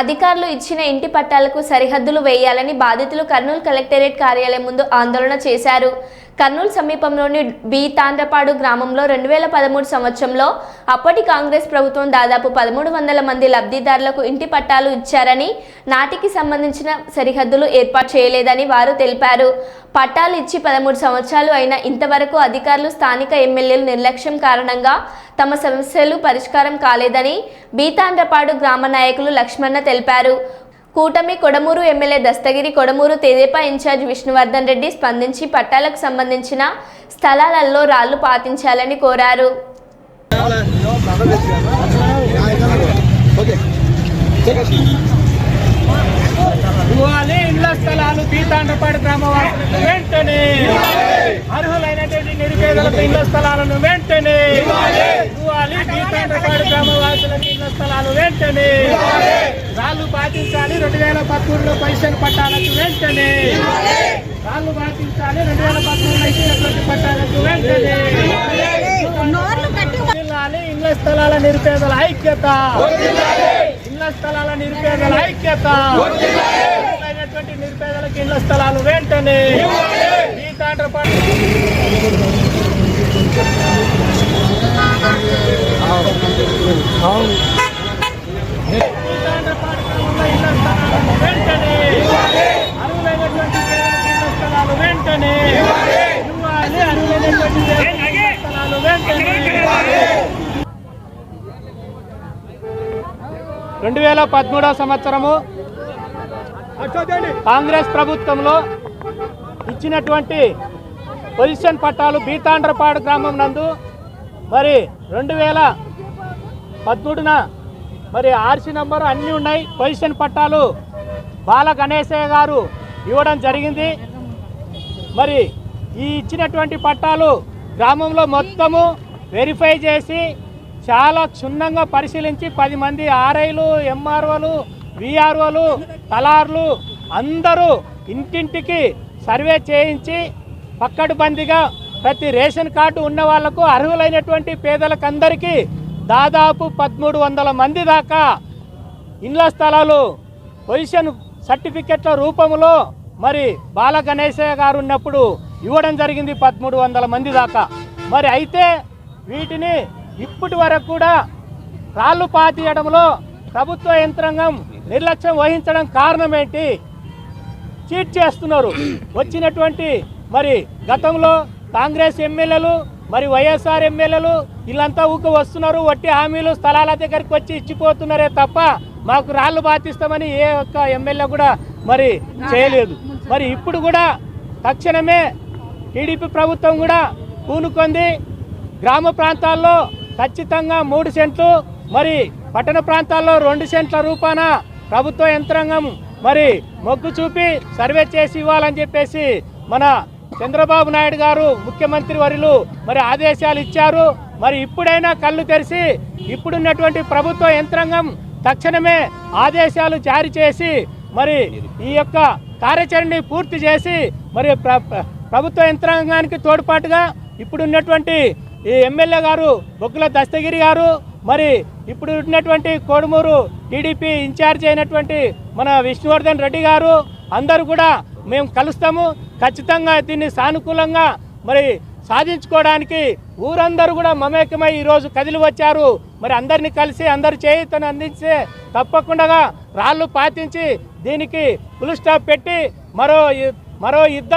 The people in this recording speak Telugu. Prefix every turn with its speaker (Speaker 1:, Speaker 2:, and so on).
Speaker 1: అధికారులు ఇచ్చిన ఇంటి పట్టాలకు సరిహద్దులు వేయాలని బాధితులు కర్నూలు కలెక్టరేట్ కార్యాలయం ముందు ఆందోళన చేశారు. కర్నూలు సమీపంలోని బి తాండ్రపాడు గ్రామంలో రెండు వేల పదమూడు సంవత్సరంలో అప్పటి కాంగ్రెస్ ప్రభుత్వం దాదాపు పదమూడు వందల మంది లబ్ధిదారులకు ఇంటి పట్టాలు ఇచ్చారని నాటికి సంబంధించిన సరిహద్దులు ఏర్పాటు చేయలేదని వారు తెలిపారు. పట్టాలు ఇచ్చి పదమూడు సంవత్సరాలు అయినా ఇంతవరకు అధికారులు స్థానిక ఎమ్మెల్యేలు నిర్లక్ష్యం కారణంగా తమ సమస్యలు పరిష్కారం కాలేదని బీతాండ్రపాడు గ్రామ నాయకులు లక్ష్మణ తెలిపారు. కూటమి కొడమూరు ఎమ్మెల్యే దస్తగిరి కొడమూరు తెదేపా ఇన్ఛార్జ్ విష్ణువర్ధన్ రెడ్డి స్పందించి పట్టాలకు సంబంధించిన స్థలాలలో రాళ్ళు పాతించాలని కోరారు.
Speaker 2: ఇళ్ళ స్థలాలు పీతాండ్రపాడు వెంటనే. అర్హులైనటువంటి నిరుపేదలకు ఇళ్ళ స్థలాలను వెంటనే. పీతాండ్రపాడు ఇళ్ళ స్థలాలు వెంటనే. పాటించాలి. రెండు వేల పదమూడులో పెన్షన్ పట్టాలకు వెంటనే. రాళ్ళు పాటించాలి. రెండు వేల పదమూడులో ఇచ్చినటువంటి పట్టాలకు వెంటనే. ఇళ్ళ స్థలాల నిరుపేదల ఐక్యత. ఇళ్ళ స్థలాల నిరుపేదల ఐక్యత. అయినటువంటి నిరుపేదలకు ఇళ్ళ స్థలాలు వెంటనే. ఈ తాండ్రపాటు ఈ తాండ్రపాడు గ్రామంలో ఇళ్ళ స్థలాలను వెంటనే అర్హులైనటువంటి పేదలకు ఇళ్ళ స్థలాలు వెంటనే ఇవ్వాలి అర్హులైనటువంటి పేదలకు ఇళ్ళ స్థలాలు వెంటనే రెండు వేల పదమూడవ సంవత్సరము కాంగ్రెస్ ప్రభుత్వంలో ఇచ్చినటువంటి పొజిషన్ పట్టాలు బీతాండ్రపాడు గ్రామం నందు మరి రెండు వేల పదమూడున మరి ఆర్సీ నంబర్ అన్నీ ఉన్నాయి. పొజిషన్ పట్టాలు బాల గణేశయ్య గారు ఇవ్వడం జరిగింది. మరి ఈ ఇచ్చినటువంటి పట్టాలు గ్రామంలో మొత్తము వెరిఫై చేసి చాలా క్షుణ్ణంగా పరిశీలించి పది మంది ఆర్ఐలు ఎంఆర్ఓలు విఆర్ఓలు తలార్లు అందరూ ఇంటింటికి సర్వే చేయించి పక్కడుబందిగా ప్రతి రేషన్ కార్డు ఉన్న వాళ్ళకు అర్హులైనటువంటి పేదలకందరికీ దాదాపు పదమూడు వందల మంది దాకా ఇండ్ల స్థలాలు పొజిషన్ సర్టిఫికెట్ల రూపంలో మరి బాల గణేశయ్య గారు ఉన్నప్పుడు ఇవ్వడం జరిగింది పదమూడు వందల మంది దాకా. మరి అయితే వీటిని ఇప్పటి వరకు కూడా రాళ్ళు పాతీయడంలో ప్రభుత్వ యంత్రాంగం నిర్లక్ష్యం వహించడం కారణం ఏంటి చీట్ చేస్తున్నారు. వచ్చినటువంటి మరి గతంలో కాంగ్రెస్ ఎమ్మెల్యేలు మరి వైఎస్ఆర్ ఎమ్మెల్యేలు వీళ్ళంతా ఊక వస్తున్నారు వట్టి హామీలు స్థలాల దగ్గరికి వచ్చి ఇచ్చిపోతున్నారే తప్ప మాకు రాళ్ళు బాధిస్తామని ఏ ఒక్క ఎమ్మెల్యే కూడా మరి చేయలేదు. మరి ఇప్పుడు కూడా తక్షణమే టీడీపీ ప్రభుత్వం కూడా పూనుకొంది. గ్రామ ప్రాంతాల్లో ఖచ్చితంగా మూడు సెంట్లు మరి పట్టణ ప్రాంతాల్లో రెండు సెంట్ల రూపాన ప్రభుత్వ యంత్రాంగం మరి మొగ్గు చూపి సర్వే చేసి ఇవ్వాలని చెప్పేసి మన చంద్రబాబు నాయుడు గారు ముఖ్యమంత్రి వరులు మరి ఆదేశాలు ఇచ్చారు. మరి ఇప్పుడైనా కళ్ళు తెరిచి ఇప్పుడున్నటువంటి ప్రభుత్వ యంత్రాంగం తక్షణమే ఆదేశాలు జారీ చేసి మరి ఈ యొక్క కార్యాచరణని పూర్తి చేసి మరి ప్ర- ప్రభుత్వ యంత్రాంగానికి తోడ్పాటుగా ఇప్పుడున్నటువంటి ఈ ఎమ్మెల్యే గారు బొగ్గుల దస్తగిరి గారు మరి ఇప్పుడు ఉన్నటువంటి కోడుమూరు టీడీపీ ఇన్ఛార్జ్ అయినటువంటి మన విష్ణువర్ధన్ రెడ్డి గారు అందరూ కూడా మేము కలుస్తాము. ఖచ్చితంగా దీన్ని సానుకూలంగా మరి సాధించుకోవడానికి ఊరందరూ కూడా మమేకమై ఈరోజు కదిలి వచ్చారు. మరి అందరిని కలిసి అందరు చేయితను అందించే తప్పకుండా రాళ్ళు పాతించి దీనికి ఫుల్ స్టాప్ పెట్టి మరో మరో యుద్ధ